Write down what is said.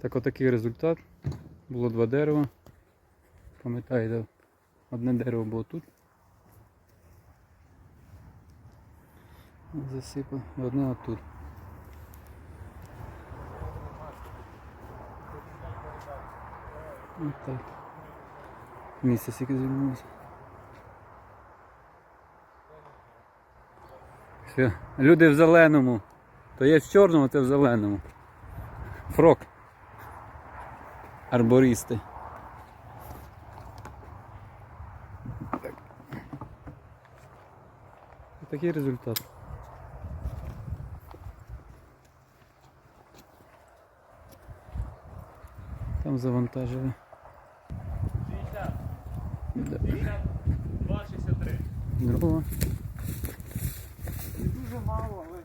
Так отакий результат. Було два дерева. Пам'ятаєте, одне дерево було тут. Засипав, і одне отут. Ось так. Місце скільки звільнилося. Все. Люди в зеленому. То є в чорному, то в зеленому. Фрок арбористи. Так. Такий результат. Там завантажили. 60. 2,63. Дрова. Не дуже мало, але...